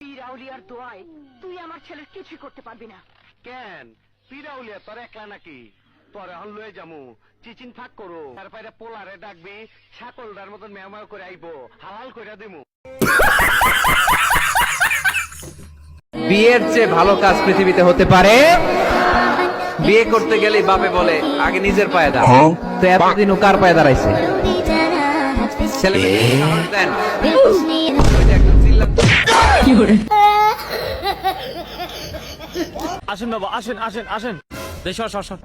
পিরাউলিয়ার দোয়ায় তুই আমার ছেলের কিছুই করতে পারবি না। কেন? পিরাউলিয়া তোর একলা নাকি? তোর এখন লয়ে যামু। চিচিন ফাঁক করো। তারপরে পোলারে ডাকবি ছাকলদার মতন মেয়মায় করে আইবো। হালাল কইরা দিমু। বিয়ের চেয়ে ভালো কাজ পৃথিবীতে হতে পারে? বিয়ে করতে গেলে বাপে বলে আগে নিজের পায়ে দাও তো এতদিন ও কার পায়ে দাঁড়াইছে? ছেলে দেন? আসেন বাবা আসেন আসেন আসেন। সর সর সর।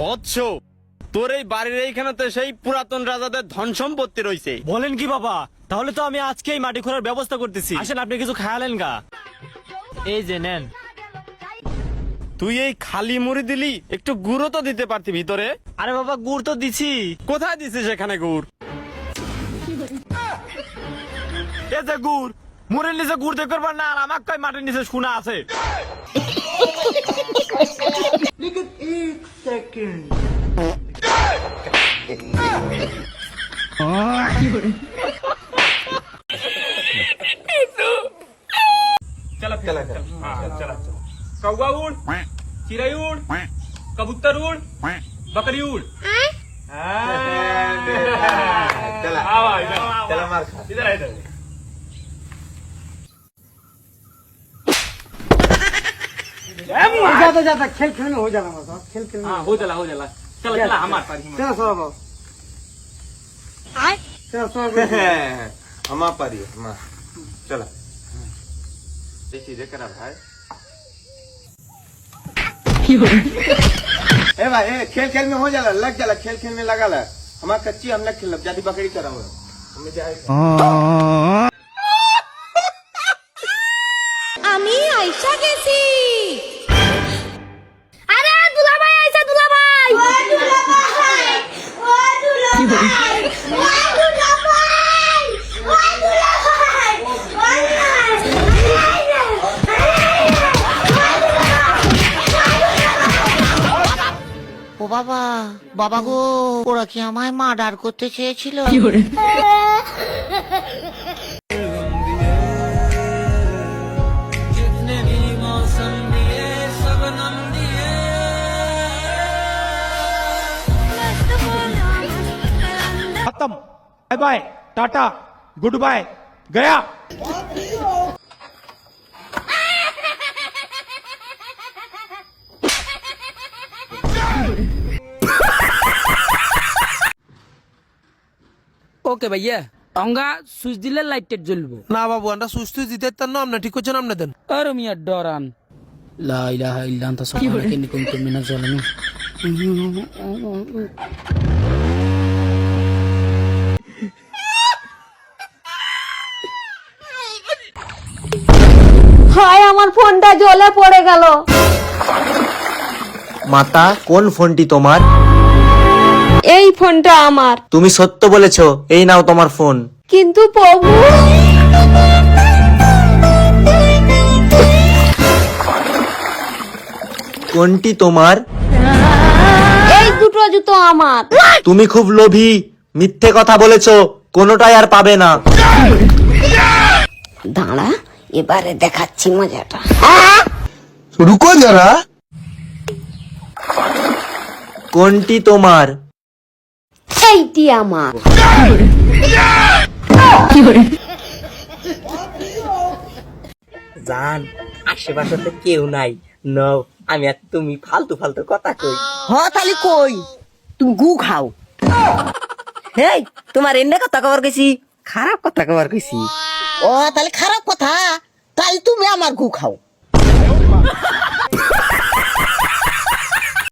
বৎস তোর এই বাড়ির এইখানেতে সেই পুরাতন রাজাদের ধন সম্পত্তি রয়েছে বলেন কি বাবা তাহলে তো আমি আজকেই মাটি খোঁড়ার ব্যবস্থা করতেছি। আসেন আপনি কিছু খায়ালেন গা। এই যে নেন। তুই এই খালি মুড়ি দিলি একটু গুঁড়ো তো দিতে পারতি ভিতরে। আরে বাবা গুড় তো দিছি। কোথায় দিছিস এখানে গুড়? এ যে গুড় মুড়ির নিচে গুড় দিয়ে করবার না আর আমার কয় মাটির নিচে শোনা আছে कौवा उड़ चिड़ै उड़ कबूतर उड़ बकरी उड़ इधर आ, हो जाता जाता हाँ, खेल खेल में हो जाला खेल खेल में हो जाला हो जाला। चल चल चल आय चल हमार देख रहा भाई। ए भाई खेल खेल में हो जाला लग जाला खेल खेल में लगा ला। हमार कच्ची हम ना खेल जाती बकरी कर हमें जाए। আইসা গেছি। আরে দুলাভাই আইসা দুলাভাই। ও দুলাভাই। ও দুলাভাই। ও দুলাভাই। ও দুলাভাই। ও বাবা বাবা গো ওরা কি আমায় মার্ডার করতে চেয়েছিল? खत्म bye bye tata good bye गया ওকে ভাইয়া অঙ্গা সুইচ দিলে লাইটের জ্বলবো না বাবু আমরা সুস্থ দিতে তার নাম না ঠিক হচ্ছে নাম না দেন আর মিয়া ডরান লা ইলাহা ইল্লা আনতা সুবহানাকা ইন্নী কুনতু মিনাজ জালিমিন হয় আমার ফোনটা জ্বলে পড়ে গেল। মাতা কোন ফোনটি তোমার? এই ফোনটা আমার। তুমি সত্য বলেছ এই নাও তোমার ফোন। কিন্তু প্রভু কোনটি তোমার? এই দুটো জুতো আমার। তুমি খুব লোভী মিথ্যে কথা বলেছ কোনোটাই আর পাবে না। দাঁড়া এবারে দেখাচ্ছি মজাটা। রুকো যারা। কোনটি তোমার? এইটি আমার। জান আশেপাশে তো কেউ নাই। ন আমি আর তুমি ফালতু ফালতু কথা কই। হ তাহলে কই? তুমি গু খাও। হেই তোমার এনে কথা কবার কইছি? খারাপ কথা কবার কইছি। ও তাহলে খারাপ কথা। তাই তুমি আমার গু খাও।